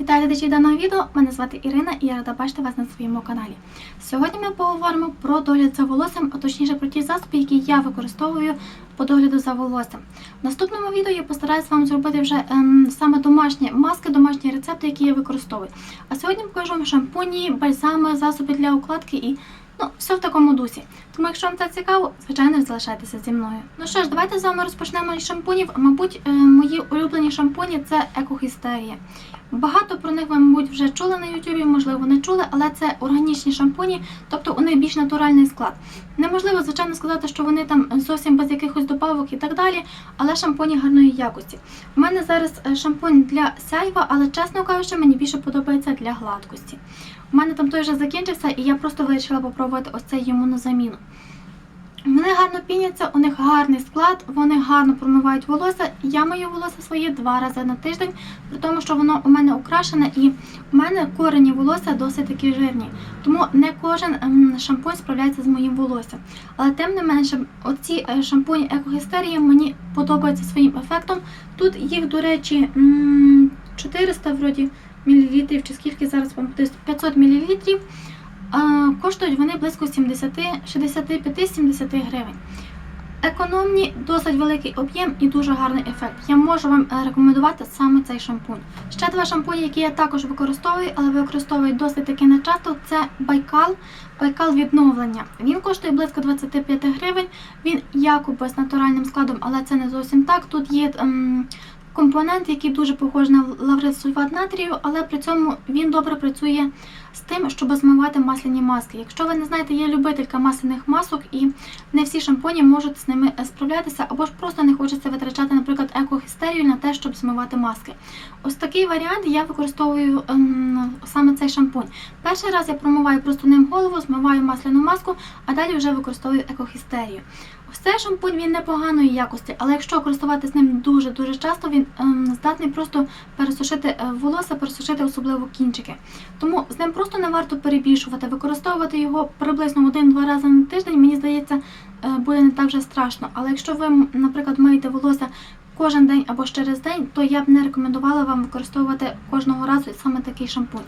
Вітаю глядачів даного відео. Мене звати Ірина і я рада бачити вас на своєму каналі. Сьогодні ми поговоримо про догляд за волоссям, а точніше про ті засоби, які я використовую по догляду за волоссям. В наступному відео я постараюся вам зробити вже ем, саме домашні маски, домашні рецепти, які я використовую. А сьогодні покажу вам шампуні, бальзами, засоби для укладки і ну, все в такому дусі. Тому, якщо вам це цікаво, звичайно, залишайтеся зі мною. Ну що ж, давайте з вами розпочнемо із шампунів. Мабуть, е, мої улюблені шампуні це екохістерія. Багато про них ви, мабуть, вже чули на Ютубі, можливо, не чули, але це органічні шампуні, тобто у них більш натуральний склад. Неможливо, звичайно, сказати, що вони там зовсім без якихось добавок і так далі, але шампуні гарної якості. У мене зараз е, шампунь для сяйва, але чесно кажучи, мені більше подобається для гладкості. У мене там той вже закінчився, і я просто вирішила попробувати ось цей йому на заміну. Вони гарно піняться, у них гарний склад, вони гарно промивають волосся. Я мию волосся своє два рази на тиждень, при тому, що воно у мене украшене і у мене корені волосся досить такі жирні. Тому не кожен ем, шампунь справляється з моїм волоссям. Але тим не менше, оці е, шампуні екогістерії мені подобаються своїм ефектом. Тут їх, до речі, 400 вроді мілілітрів, чи скільки зараз вам десь 500 мілілітрів. Коштують вони близько 70, 65-70 гривень. Економні, досить великий об'єм і дуже гарний ефект. Я можу вам е, рекомендувати саме цей шампунь. Ще два шампуні, які я також використовую, але використовую досить таки нечасто, це Байкал. Байкал відновлення. Він коштує близько 25 гривень. Він якоби з натуральним складом, але це не зовсім так. Тут є ем, компонент, який дуже похожий на лаврисульфат натрію, але при цьому він добре працює з тим, щоб змивати масляні маски. Якщо ви не знаєте, я любителька масляних масок і не всі шампуні можуть з ними е, справлятися, або ж просто не хочеться витрачати, наприклад, екохістерію на те, щоб змивати маски. Ось такий варіант я використовую ем, саме цей шампунь. Перший раз я промиваю просто ним голову, змиваю масляну маску, а далі вже використовую екохістерію. Цей шампунь він непоганої якості, але якщо користуватися ним дуже-дуже часто, він ем, здатний просто пересушити е, волосся, пересушити особливо кінчики. Тому з ним просто не варто перебільшувати, використовувати його приблизно один-два рази на тиждень, мені здається, е, буде не так вже страшно. Але якщо ви, наприклад, миєте волосся кожен день або через день, то я б не рекомендувала вам використовувати кожного разу саме такий шампунь.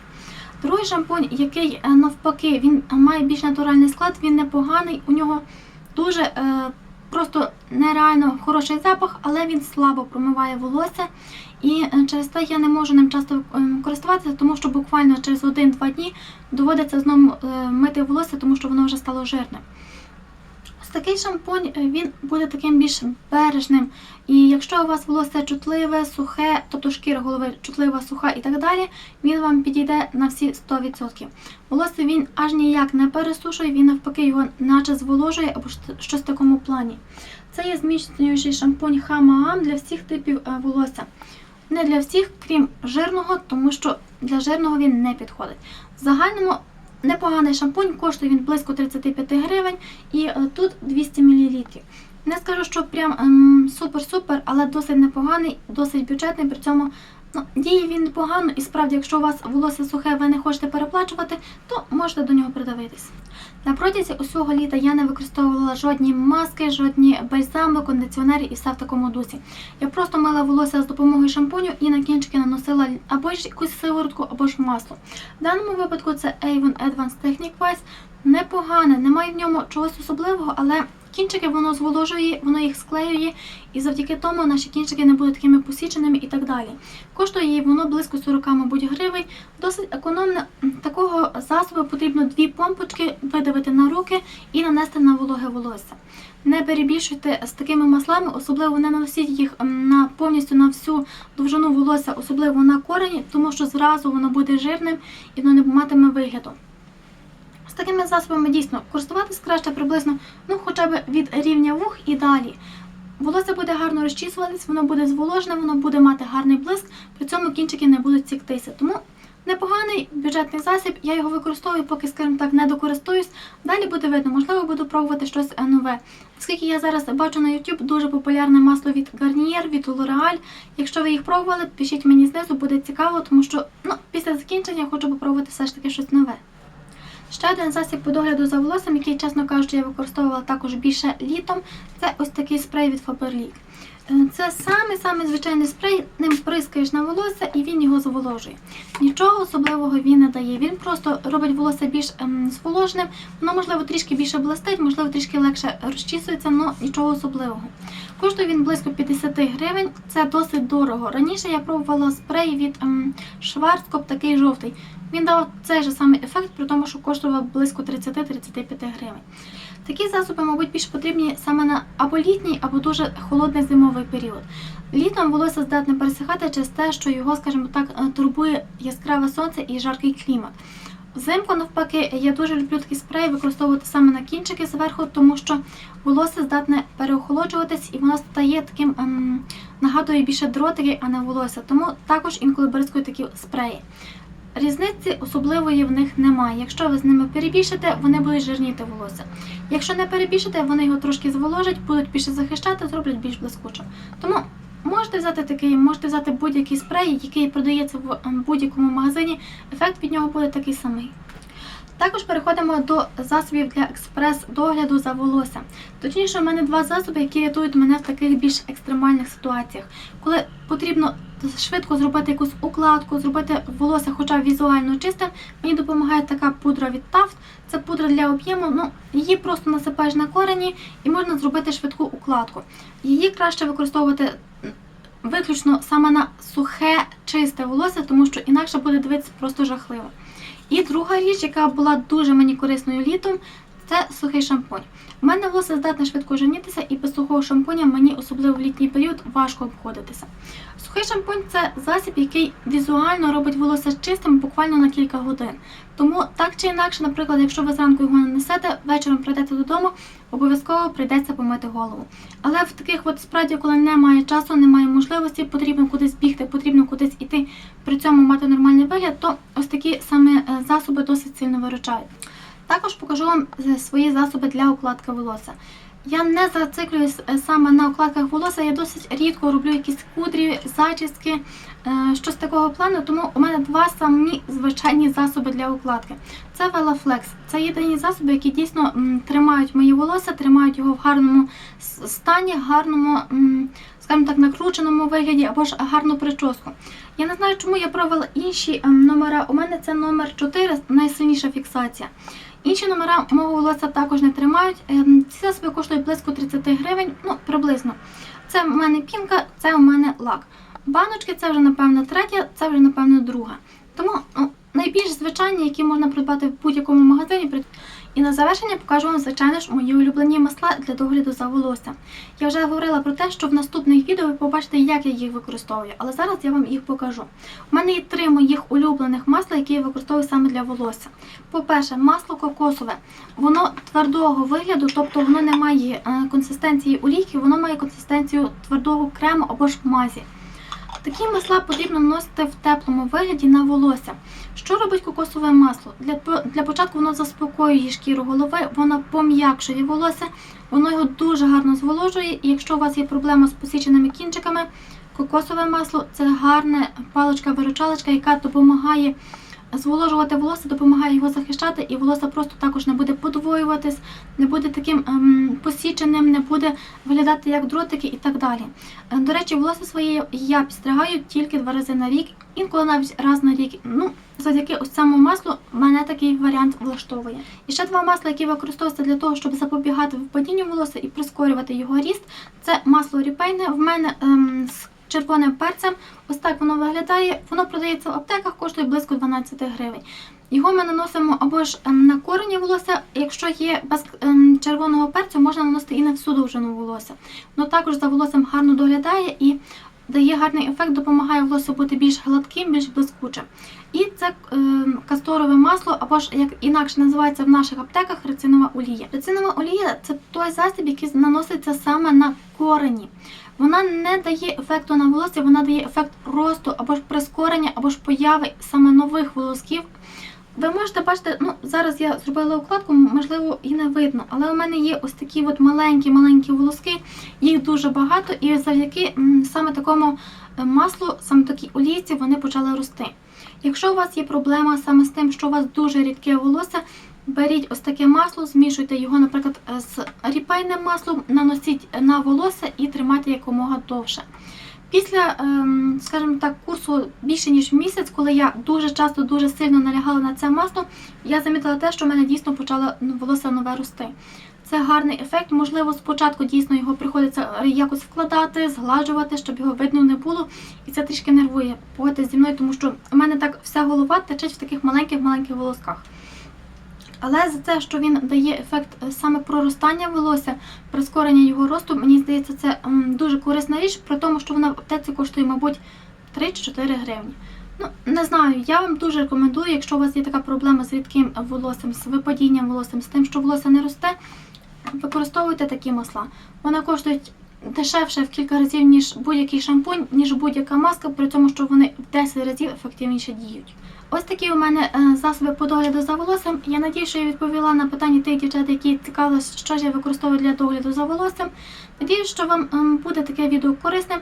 Другий шампунь, який е, навпаки він має більш натуральний склад, він непоганий, у нього дуже е, просто нереально хороший запах, але він слабо промиває волосся. І е, через те я не можу ним часто е, користуватися, тому що буквально через 1-2 дні доводиться знову е, мити волосся, тому що воно вже стало жирним. Такий шампунь е, він буде таким більш бережним. І якщо у вас волосся чутливе, сухе, тобто шкіра голови чутлива, суха і так далі, він вам підійде на всі 100%. Волосся він аж ніяк не пересушує, він навпаки його наче зволожує або щось в такому плані. Це є зміцнюючий шампунь Хамаам для всіх типів е, волосся. Не для всіх, крім жирного, тому що для жирного він не підходить. В загальному непоганий шампунь, коштує він близько 35 гривень і е, тут 200 мл. Не скажу, що прям ем, супер-супер, але досить непоганий, досить бюджетний. При цьому ну, діє він непогано, і справді, якщо у вас волосся сухе, ви не хочете переплачувати, то можете до нього придавитись. На протязі усього літа я не використовувала жодні маски, жодні бальзами, кондиціонери і все в такому дусі. Я просто мила волосся з допомогою шампуню і на кінчики наносила або ж якусь сиворотку, або ж масло. В даному випадку це Avon Advanced Technique Wise. Непогане, немає в ньому чогось особливого, але кінчики воно зволожує, воно їх склеює, і завдяки тому наші кінчики не будуть такими посіченими і так далі. Коштує її воно близько 40, мабуть, гривень. Досить економно. Такого засобу потрібно дві помпочки видавити на руки і нанести на вологе волосся. Не перебільшуйте з такими маслами, особливо не наносіть їх на повністю на всю довжину волосся, особливо на корені, тому що зразу воно буде жирним і воно не матиме вигляду. Такими засобами дійсно користуватись краще приблизно ну, хоча б від рівня вух і далі. Волосся буде гарно розчісуватись, воно буде зволожене, воно буде мати гарний блиск, при цьому кінчики не будуть сіктися. Тому непоганий бюджетний засіб, я його використовую, поки, скажімо так, не докористуюсь. Далі буде видно, можливо, буду пробувати щось нове. Оскільки я зараз бачу на YouTube дуже популярне масло від Garnier, від L'Oreal. Якщо ви їх пробували, пишіть мені знизу, буде цікаво, тому що ну, після закінчення хочу попробувати все ж таки щось нове. Ще один засіб по догляду за волоссям, який, чесно кажучи, я використовувала також більше літом, це ось такий спрей від Faberlic. Е, Це самий-самий звичайний спрей, ним прискаєш на волосся і він його зволожує. Нічого особливого він не дає. Він просто робить волосся більш ем, зволоженим, воно можливо трішки більше блистить, можливо трішки легше розчісується, але нічого особливого. Коштує він близько 50 гривень, це досить дорого. Раніше я пробувала спрей від ем, Schwarzkopf, такий жовтий. Він дав цей же самий ефект, при тому, що коштував близько 30-35 гривень. Такі засоби, мабуть, більш потрібні саме на або літній, або дуже холодний зимовий період. Літом волосся здатне пересихати через те, що його, скажімо так, е, турбує яскраве сонце і жаркий клімат. Взимку, навпаки, я дуже люблю такі спреї використовувати саме на кінчики зверху, тому що волосся здатне переохолоджуватись і воно стає таким ем, нагадує більше дротики, а не волосся. Тому також інколи бризкую такі спреї. Різниці особливої в них немає. Якщо ви з ними перебільшите, вони будуть жирніти волосся. Якщо не перебільшите, вони його трошки зволожать, будуть більше захищати, зроблять більш блискучим. Тому можете взяти такий, можете взяти будь-який спрей, який продається в ем, будь-якому магазині. Ефект від нього буде такий самий. Також переходимо до засобів для експрес-догляду за волоссям. Точніше, у мене два засоби, які рятують мене в таких більш екстремальних ситуаціях, коли потрібно швидко зробити якусь укладку, зробити волосся, хоча візуально чистим. Мені допомагає така пудра від Taft. Це пудра для об'єму. Ну її просто насипаєш на корені і можна зробити швидку укладку. Її краще використовувати виключно саме на сухе, чисте волосся, тому що інакше буде дивитися просто жахливо. І друга річ, яка була дуже мені корисною літом, це сухий шампунь. У мене волосся здатне швидко женітися, і без сухого шампуня мені, особливо в літній період, важко обходитися. Сухий шампунь це засіб, який візуально робить волосся чистим буквально на кілька годин. Тому так чи інакше, наприклад, якщо ви зранку його не несете, вечором прийдете додому, обов'язково прийдеться помити голову. Але в таких от справді, коли немає часу, немає можливості, потрібно кудись бігти, потрібно кудись іти, при цьому мати нормальний вигляд, то ось такі саме е, засоби досить сильно виручають. Також покажу вам е, свої засоби для укладки волосся. Я не зациклююсь е, саме на укладках волосся, я досить рідко роблю якісь кудрі, зачіски, е, щось такого плану, тому у мене два самі звичайні засоби для укладки. Це Velaflex. Це єдині засоби, які дійсно тримають мої волосся, тримають його в гарному стані, гарному, скажімо так, накрученому вигляді або ж гарну прическу. Я не знаю, чому я пробувала інші номера. У мене це номер 4, найсильніша фіксація. Інші номера мого волосся також не тримають. Ем, Ці засоби коштують близько 30 гривень, ну приблизно. Це в мене пінка, це в мене лак. Баночки це вже напевно третя, це вже напевно друга. Тому ну, найбільш звичайні, які можна придбати в будь-якому магазині. І на завершення покажу вам, звичайно ж, мої улюблені масла для догляду за волоссям. Я вже говорила про те, що в наступних відео ви побачите, як я їх використовую, але зараз я вам їх покажу. У мене є три моїх улюблених масла, які я використовую саме для волосся. По-перше, масло кокосове. Воно твердого вигляду, тобто воно не має е, консистенції олійки, воно має консистенцію твердого крему або ж мазі. Такі масла потрібно наносити в теплому вигляді на волосся. Що робить кокосове масло? Для, для початку воно заспокоює шкіру голови, воно пом'якшує волосся, воно його дуже гарно зволожує. І якщо у вас є проблема з посіченими кінчиками, кокосове масло це гарна паличка-виручалочка, яка допомагає зволожувати волосся, допомагає його захищати, і волосся просто також не буде подвоюватись, не буде таким ем, посіченим, не буде виглядати як дротики і так далі. Е, До речі, волосся своє я підстригаю тільки два рази на рік, інколи навіть раз на рік. Ну, завдяки ось цьому маслу мене такий варіант влаштовує. І ще два масла, які використовуються для того, щоб запобігати випадінню волосся і прискорювати його ріст. Це масло ріпейне. В мене ем, червоним перцем. Ось так воно виглядає. Воно продається в аптеках, коштує близько 12 гривень. Його ми наносимо або ж ем, на корені волосся. Якщо є без ем, червоного перцю, можна наносити і на всю довжину волосся. Воно також за волоссям гарно доглядає і дає гарний ефект, допомагає волосю бути більш гладким, більш блискучим. І це ем, касторове масло, або ж як інакше називається в наших аптеках рецинова олія. Рецинова олія це той засіб, який наноситься саме на корені. Вона не дає ефекту на волосся, вона дає ефект росту або ж прискорення, або ж появи саме нових волосків. Ви можете бачити, ну зараз я зробила укладку, можливо, і не видно, але у мене є ось такі от маленькі-маленькі волоски, їх дуже багато, і завдяки саме такому е, маслу, саме такій олійці, вони почали рости. Якщо у вас є проблема саме з тим, що у вас дуже рідке волосся, беріть ось таке масло, змішуйте його, наприклад, з ріпейним маслом, наносіть на волосся і тримайте якомога довше. Після, ем, скажімо так, курсу більше ніж місяць, коли я дуже часто, дуже сильно налягала на це масло, я замітила те, що в мене дійсно почало волосся нове рости. Це гарний ефект. Можливо, спочатку дійсно його приходиться якось вкладати, згладжувати, щоб його видно не було. І це трішки нервує. Погодьтесь зі мною, тому що в мене так вся голова тече в таких маленьких-маленьких волосках. Але за те, що він дає ефект е, саме проростання волосся, прискорення його росту, мені здається, це дуже корисна річ, при тому, що вона в аптеці коштує, мабуть, 3-4 гривні. Ну, не знаю, я вам дуже рекомендую, якщо у вас є така проблема з рідким волоссям, з випадінням волоссям, з тим, що волосся не росте, використовуйте такі масла. Вони коштують дешевше в кілька разів, ніж будь-який шампунь, ніж будь-яка маска, при тому, що вони в 10 разів ефективніше діють. Ось такі у мене е, засоби по догляду за волоссям. Я надію, що я відповіла на питання тих дівчат, які цікавились, що ж я використовую для догляду за волоссям. Надію, що вам ем, буде таке відео корисним.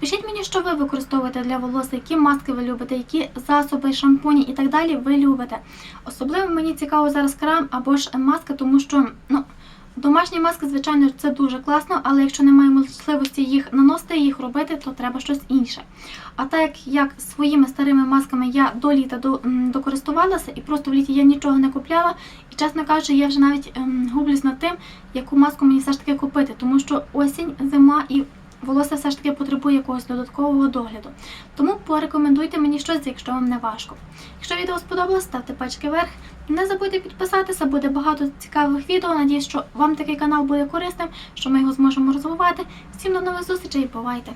Пишіть мені, що ви використовуєте для волосся, які маски ви любите, які засоби, шампуні і так далі ви любите. Особливо мені цікаво зараз крем або ж маска, тому що ну, домашні маски, звичайно, це дуже класно, але якщо немає можливості їх наносити, їх робити, то треба щось інше. А так як, своїми старими масками я до літа докористувалася, і просто в літі я нічого не купляла, і чесно кажучи, я вже навіть ем, гублюсь над тим, яку маску мені все ж таки купити, тому що осінь, зима і волосся все ж таки потребує якогось додаткового догляду. Тому порекомендуйте мені щось, якщо вам не важко. Якщо відео сподобалось, ставте пальчики вверх. Не забудьте підписатися, буде багато цікавих відео. Надіюсь, що вам такий канал буде корисним, що ми його зможемо розвивати. Всім до нових зустрічей, бувайте!